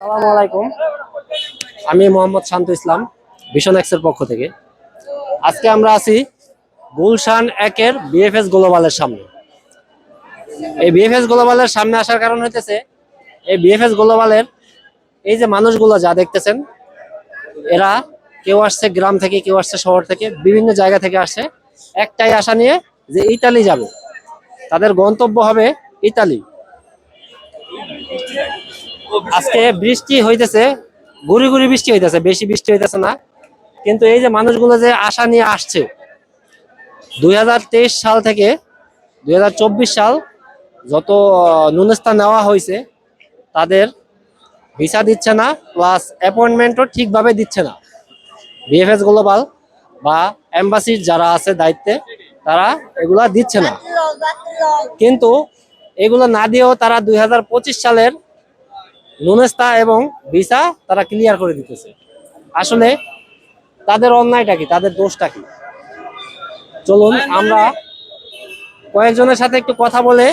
আসসালামু আলাইকুম। আমি মোহাম্মদ শান্ত ইসলাম ভিশন এক্সের পক্ষ থেকে। আজকে আমরা আছি গুলশান একের বিএফএস গ্লোবালের সামনে। এই বিএফএস গ্লোবালের সামনে আসার কারণ হইতেছে, এই বিএফএস গ্লোবালের এই যে মানুষগুলো যা দেখতেছেন, এরা কেউ আসছে গ্রাম থেকে, কেউ আসছে শহর থেকে, বিভিন্ন জায়গা থেকে আসছে। একটাই আশা নিয়ে যে ইতালি যাবে। তাদের গন্তব্য হবে ইতালি। আজকে বৃষ্টি হইতেছে গুড়ি গুড়ি বৃষ্টি হইতেছে বেশি বৃষ্টি হইতেছে না। কিন্তু এই যে মানুষগুলো যে আশা নিয়ে আসছে দুই হাজার তেইশ সাল থেকে দুই হাজার চব্বিশ সাল যত আহ, নুনস্তা নেওয়া হয়েছে তাদের ভিসা দিচ্ছে না প্লাস অ্যাপয়েন্টমেন্টও ঠিকভাবে দিচ্ছে না। বিএফএস গ্লোবাল বা এম্বাসির যারা আছে দায়িত্বে তারা এগুলা দিচ্ছে না। কিন্তু এগুলো না দিয়েও তারা দুই হাজার পঁচিশ সালের নুনেস্তা এবং ভিসা তারা ক্লিয়ার করে দিতেছে। আসলে তাদের অন্যায়টা কি? তাদের দোষটা কি? চলুন আমরা কয়েকজনের সাথে একটু কথা বলে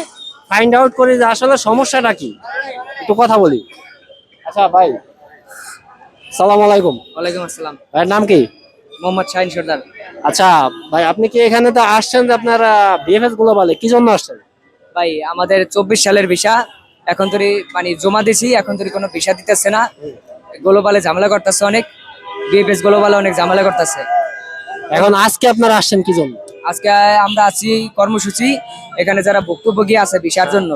ফাইন্ড আউট করি যে আসলে সমস্যাটা কি। একটু কথা বলি। আচ্ছা ভাই। সালাম আলাইকুম। ওয়ালাইকুম আসসালাম। ভাইয়ের নাম কি? মোহাম্মদ শাহিন সর্দার। আচ্ছা ভাই আপনি কি এখানে তো আসছেন যে আপনার বিএফএস গ্লোবালে কি জন্য আসছেন? ভাই আমাদের চব্বিশ সালের ভিসা এখন তরি মানে জমা দিছি এখন তরি কোনো ভিসা দিতেছে না। গ্লোবালে ঝামেলা করতেছে অনেক বিএফএস গ্লোবালে অনেক ঝামেলা করতেছে। এখন আজকে আপনারা আসছেন কি জন্য? আজকে আমরা আছি কর্মসূচি এখানে যারা ভুক্তভোগী আছে ভিসার জন্য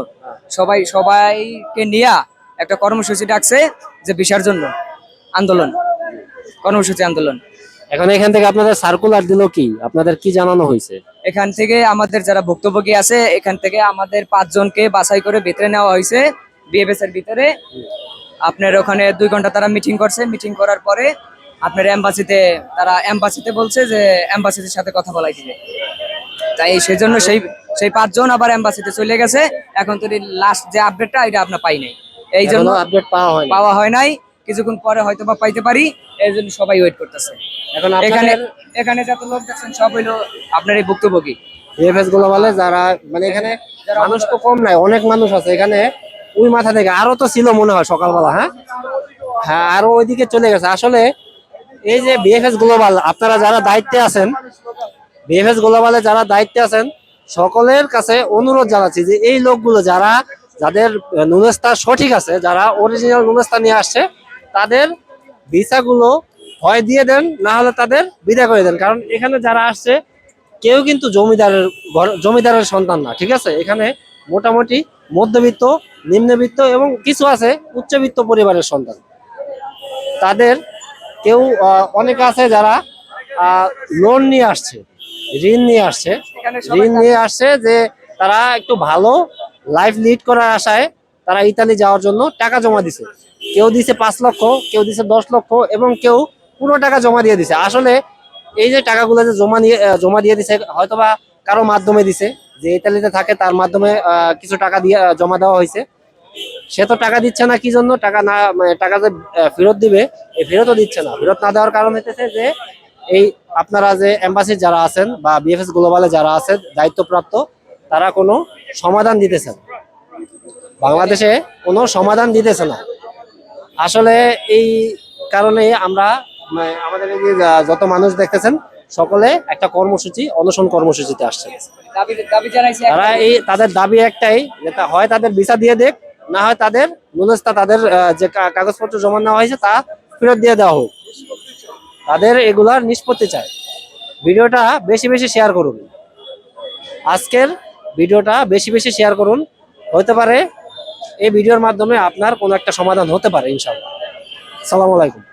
সবাই সবাইকে নিয়ে একটা কর্মসূচি ডাকছে যে ভিসার জন্য আন্দোলন কর্মসূচি আন্দোলন। এখন এখান থেকে আপনাদের সার্কুলার দিল কি? আপনাদের কি জানানো হয়েছে? এখান থেকে আমাদের যারা ভুক্তভোগী আছে এখান থেকে আমাদের পাঁচজনকে বাছাই করে ভিতরে নেওয়া হয়েছে বিএফএস এর ভিতরে। আপনার ওখানে দুই ঘণ্টা তারা মিটিং করছে। মিটিং করার পরে আপনার এম্বাসিতে তারা এম্বাসিতে বলছে যে এম্বাসিদের সাথে কথা বলাই দিবে। তাই সেজন্য সেই সেই পাঁচজন আবার এম্বাসিতে চলে গেছে। এখন তো লাস্ট যে আপডেটটা এটা আপনার পাই নাই। এই জন্য আপডেট পাওয়া হয়নি। পাওয়া হয় নাই। কিছুক্ষণ পরে হয়তো বা পাইতে পারি এই জন্য সবাই ওয়েট করতেছে। এখন এখানে এখানে যত লোক দেখছেন সব হইল আপনার এই ভুক্তভোগী। বিএফএস গ্লোবালে যারা মানে এখানে মানুষ তো কম নাই অনেক মানুষ আছে। এখানে ওই মাথা থেকে আরও তো ছিল মনে হয় সকালবেলা হ্যাঁ? হ্যাঁ আরও ওইদিকে চলে গেছে। আসলে এই যে বিএফএস গ্লোবাল আপনারা যারা দায়িত্বে আছেন বিএফএস গ্লোবালে যারা দায়িত্বে আছেন সকলের কাছে অনুরোধ জানাচ্ছি যে এই লোকগুলো যারা যাদের নুনেস্তা সঠিক আছে যারা অরিজিনাল নুনেস্তা নিয়ে আসছে তাদের ভিসাগুলো হয় দিয়ে দেন না হলে তাদের বিদায় করে দেন। কারণ এখানে যারা আসছে কেউ কিন্তু জমিদারের জমিদারের সন্তান না ঠিক আছে? এখানে মোটামুটি মধ্যবিত্ত নিম্নবিত্ত এবং কিছু আছে উচ্চবিত্ত পরিবারের সন্তান। তাদের কেউ অনেকে আছে যারা লোন নিয়ে আসছে ঋণ নিয়ে আসছে। ঋণ নিয়ে আসছে যে তারা একটু ভালো লাইফ লিড করার আশায় তারা ইতালি যাওয়ার জন্য টাকা জমা দিছে। কেউ দিছে পাঁচ লক্ষ, কেউ দিছে দশ লক্ষ এবং কেউ পুরো টাকা জমা দিয়ে দিছে। আসলে এই যে টাকাগুলো যে জমা নিয়ে জমা দিয়ে দিছে, হয়তোবা কারও মাধ্যমে দিছে, যে ইতালিতে থাকে তার মাধ্যমে কিছু টাকা দিয়ে জমা দেওয়া হয়েছে। সে তো টাকা দিচ্ছে না কি জন্য? টাকা না মানে টাকা যে ফেরত দিবে, এই ফেরতও দিচ্ছে না। ফেরত না দেওয়ার কারণ হচ্ছে যে, এই আপনারা যে এম্বাসি যারা আছেন বা বিএফএস গ্লোবালে যারা আছেন দায়িত্বপ্রাপ্ত, তারা কোনো সমাধান দিতেছে না। বাংলাদেশে কোনো সমাধান দিতেছে না। আসলে এই কারণে আমরা মানে আমাদের এই যে যত মানুষ দেখতেছেন সকলে একটা কর্মসূচি অনশন কর্মসূচিতে আসছে দাবি দাবি জানাইছি তারা এই তাদের দাবি একটাই যে হয় তাদের ভিসা দিয়ে দেখ না হয় তাদের নুনস্তা তাদের যে কাগজপত্র জমা নেওয়া হয়েছে তা ফেরত দিয়ে দেওয়া হোক। তাদের এগুলার নিষ্পত্তি চায় ভিডিওটা বেশি বেশি শেয়ার করুন। আজকের ভিডিওটা বেশি বেশি শেয়ার করুন। হতে পারে এই ভিডিওর মাধ্যমে আপনার কোনো একটা সমাধান হতে পারে ইনশাল্লাহ সালাম আলাইকুম।